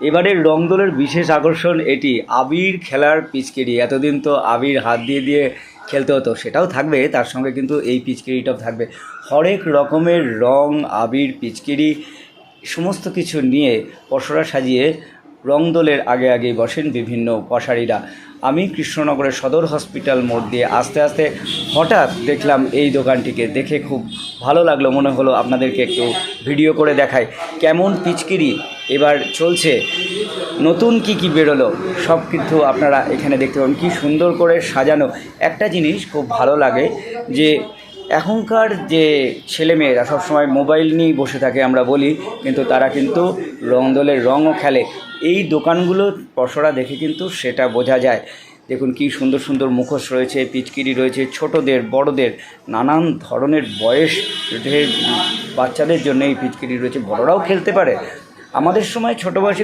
এবারের রংদোলের বিশেষ আকর্ষণ এটি। আবির খেলার পিচকেরি। এতদিন তো আবির হাত দিয়ে দিয়ে খেলতে হতো। সেটাও থাকবে, তার সঙ্গে কিন্তু এই পিচকেরিটাও থাকবে। হরেক রকমের রং, আবির, পিচকেরি, সমস্ত কিছু নিয়ে পসরা সাজিয়ে রংদোলের আগে আগেই বসেন বিভিন্ন পশারীরা আমি কৃষ্ণনগরের সদর হসপিটাল মোড় দিয়ে আস্তে আস্তে হঠাৎ দেখলাম এই দোকানটিকে। দেখে খুব ভালো লাগল। মনে হলো আপনাদেরকে একটু ভিডিও করে দেখাই। কেমন পিচকিরি? এবার চলছে নতুন কি কি বেরোলো, সব কিছু আপনারা এখানে দেখতে পাবেন। কি সুন্দর করে সাজানো। একটা জিনিস খুব ভালো লাগে যে এখনকার যে ছেলেমেয়েরা সবসময় মোবাইল নিয়েই বসে থাকে আমরা বলি, কিন্তু তারা কিন্তু রং দলের রঙও খেলে। এই দোকানগুলো পসরা দেখে কিন্তু সেটা বোঝা যায়। দেখুন কি সুন্দর সুন্দর মুখোশ রয়েছে, পিচকিরি রয়েছে, ছোটদের, বড়দের, নানান ধরনের বয়স বাচ্চাদের জন্য এই পিচকিরি রয়েছে। বড়রাও খেলতে পারে আমাদের সময় ছোট বয়সে